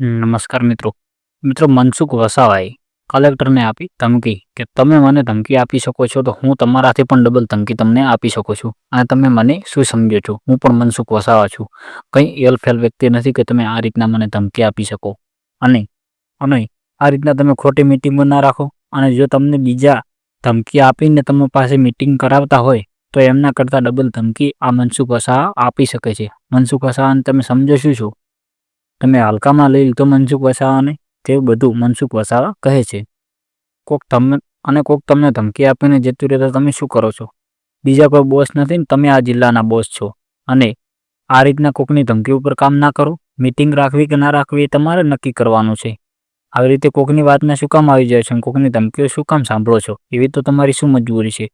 નમસ્કાર મિત્રો. મિત્રો, મનસુખ વસાવાએ કલેક્ટરને આપી ધમકી કે તમે મને ધમકી આપી શકો છો તો હું તમારાથી પણ ડબલ ધમકી તમને આપી શકું છું. અને તમે મને શું સમજો છો? હું પણ મનસુખ વસાવા છું. કંઈ એલફેલ વ્યક્તિ નથી કે તમે આ રીતના મને ધમકી આપી શકો. અને અને આ રીતના તમે ખોટી મિટિંગો ના રાખો. અને જો તમને બીજા ધમકી આપીને તમે પાસે મિટિંગ કરાવતા હોય, તો એમના કરતાં ડબલ ધમકી આ મનસુખ વસાવા આપી શકે છે. મનસુખ વસાવાને તમે સમજો શું છો? તમે હાલકામાં લઈ લીધો મનસુખ વસાવાને, તે બધું મનસુખ વસાવા કહે છે. કોક તમને, અને કોક તમને ધમકી આપીને જતું રહેતા તમે શું કરો છો? બીજા કોઈ બોસ નથી ને તમે આ જિલ્લાના બોસ છો. અને આ રીતના કોકની ધમકી ઉપર કામ ના કરો. મિટિંગ રાખવી કે ના રાખવી એ તમારે નક્કી કરવાનું છે. આવી રીતે કોકની વાતને શું કામ આવી જાય છે અને કોકની ધમકીઓ શું કામ સાંભળો છો? એવી તો તમારી શું મજબૂરી છે?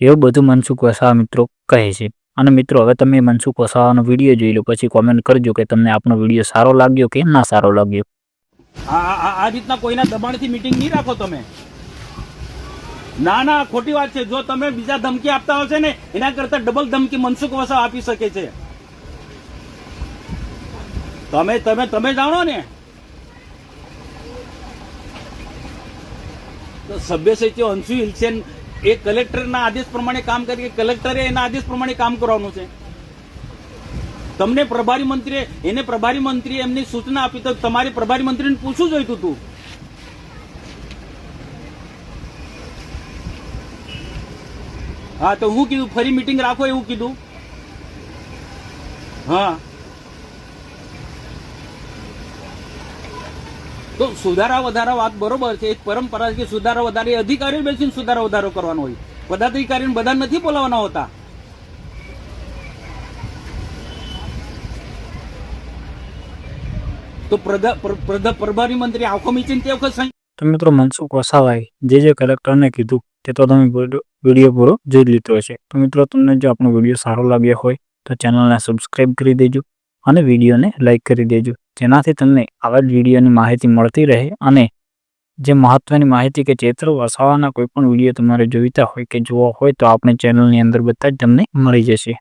એવું બધું મનસુખ વસાવા મિત્રો કહે છે. અને મિત્રો, હવે તમે મનસુખ વસાવાનો વીડિયો જોઈ લો, પછી કોમેન્ટ કરજો કે તમને આપણો વીડિયો સારો લાગ્યો કે ના સારો લાગ્યો. આ રીતના કોઈના દબાણથી મિટિંગ નહીં રાખો તમે. ના ના, ખોટી વાત છે. જો તમે બીજા ધમકી આપતા હશે ને, એના કરતા ડબલ ધમકી મનસુખ વસાવ આપી શકે છે. તમે તમે તમે જાણો ને. તો સભ્ય સચિવ અંશુ હિલસેન એ કલેક્ટરના આદેશ પ્રમાણે કામ કરી કલેક્ટરે એના આદેશ પ્રમાણે કામ કરવાનું છે. તમને પ્રભારી મંત્રીએ, એને પ્રભારી મંત્રીએ એમની સૂચના આપી તો તમારે પ્રભારી મંત્રીને પૂછવું જોઈતું હતું. હા, તો હું કીધું, ફરી મિટિંગ રાખો એવું કીધું. હા. તો સુધારા વધારા વાત બરોબર છે, એક પરંપરા કે સુધારા વધારે અધિકારીઓ બેસીને સુધારા વધારો કરવાનો હોય. પદાધિકારીને બધા નથી બોલાવાના હોતા. તો પ્રભારી મંત્રી આખો મીચીને તે વખત તો મિત્રો મનસુખ વસાવાએ જે જે કલેક્ટરને કીધું, તે તો તમે વિડીયો- પૂરો જોઈ લીધો છે તો મિત્રો તમને જો આપણો વીડિયો સારો લાગ્યો હોય, તો ચેનલને સબસ્ક્રાઈબ કરી દેજો અને વિડીયોને લાઈક કરી દેજો. જેનાથી તમને આવા જ વિડીયોની માહિતી મળતી રહે અને જે મહત્વની માહિતી કે ચેત્ર વસાવાના કોઈ પણ વીડિયો તમારે જોઈતા હોય કે જોવા હોય તો આપણે ચેનલની અંદર બધા જ તમને મળી જશે.